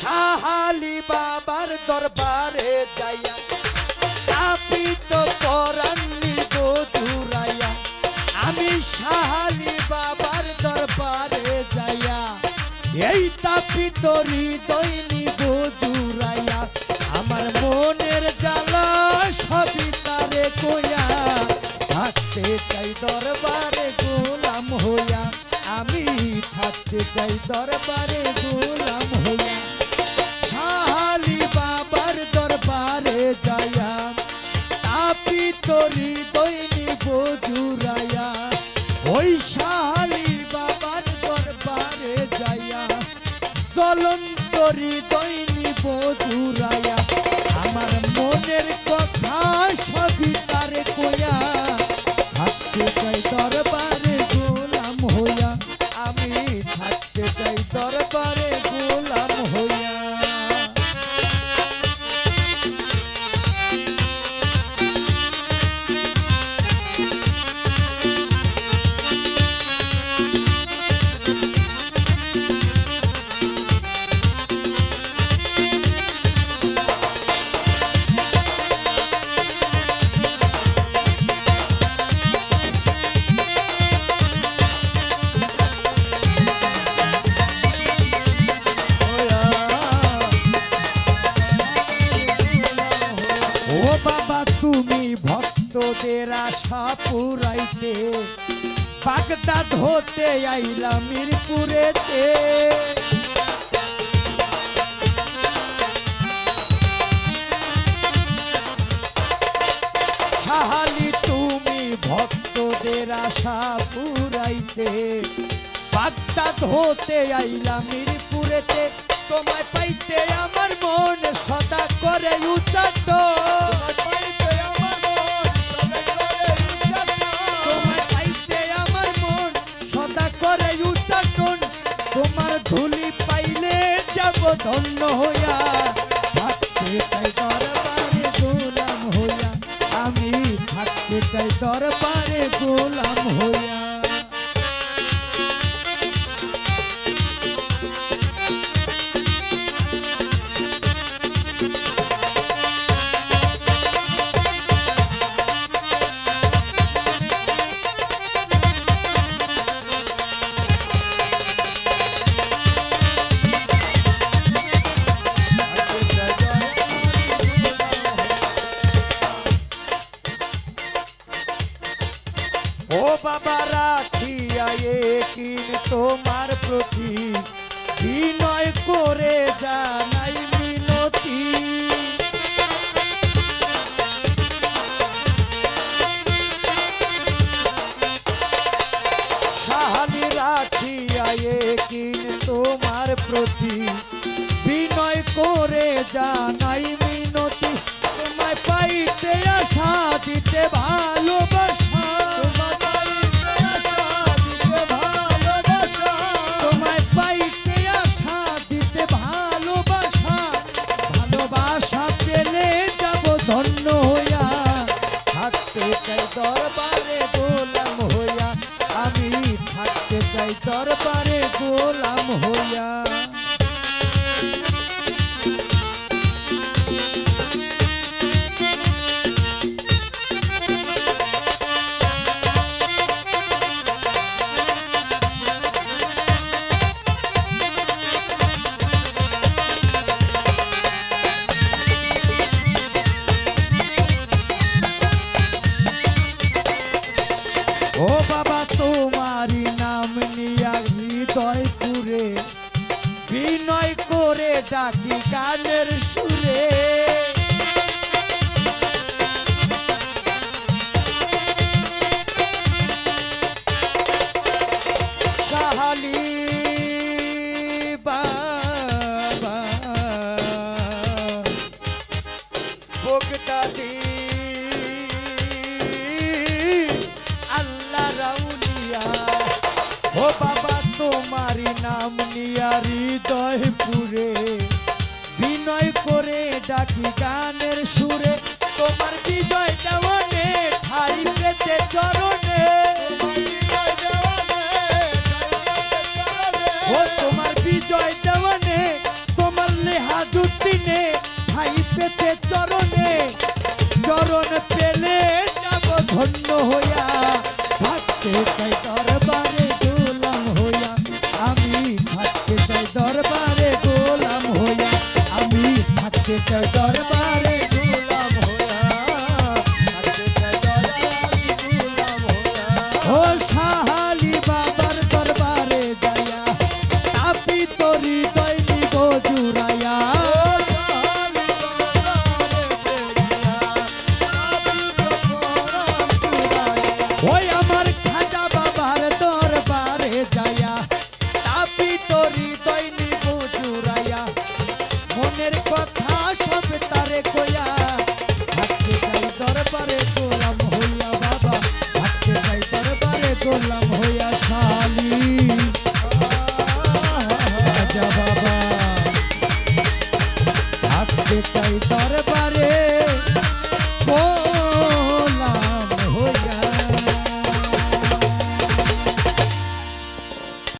সাহালি বাবার দরবারে যাইয়া তাপিত পরান্নি গো জুরাইয়া আমি সাহালি বাবার দরবারে যাইয়া, এই তাপিত হৃদয়নি গো জুরাইয়া আমার মনের জ্বালা সবই তারে কইয়া, থাকতে চাই দরবারে গোলাম হইয়া। আমি থাকতে চাই দরবারে গোলাম হইয়া। শাহালি বাবার দরবারে যায়া, তাপি তরি দৈনি বজুরায়া। ওই শাহালি বাবার দরবারে যায়া, জলন্তরি দৈনি বজুরায়া। আমার মনের কথা সবই তারে কয়া, থাকতে চাই দরবারে গোলাম হইয়া। আমি থাকতে বাবা, তুমি ভক্তদের আশা পুরাইতে। বাগদাদ হতে আইলা মিরপুরেতে। সাহালি তুমি ভক্তদের আশা পুরাইতে। বাগদাদ হতে আইলা মিরপুরেতে। তোমায় পাইতে আমার মন সদা করে উচ্চাট তোমায় পাইতে আমার মন সদা করে উচ্চাটন তোমার ধুলি পাইলে যাব ধন্য হইয়া। থাকতে চাই দরবারে গোলাম হইয়া। আমি থাকতে চাই দরবারে গোলাম হইয়া। বাবা রাখিয়া কিন তোমার প্রতি। বিনয় করে জানাই মিনতি। সাহালি রাখিয়া কিন তোমার প্রতি। বিনয় করে জানাই দরবারে গোলাম হইয়া ডাকি গানের সুরে। সাহালি বাবা। আল্লাহ রাউলিয়া। ও বাবা। তোমারি নাম নিয়ারি হৃদয় পুরে বিনয় করে ডাকি গানের সুরে, তোমার বিজয় দেওয়ানে ঠাই পেতে চরণে। ও তোমার বিজয় দেওয়ানে, তোমার লেহা দুদিনে ঠাই পেতে চরণে। চরণ পেলে যাব ধন্য হইয়া থাকতে চাই দরবারে। দরবারে গোলাম হইয়া আমি থাকতে চাই দরবারে চাই দরবারে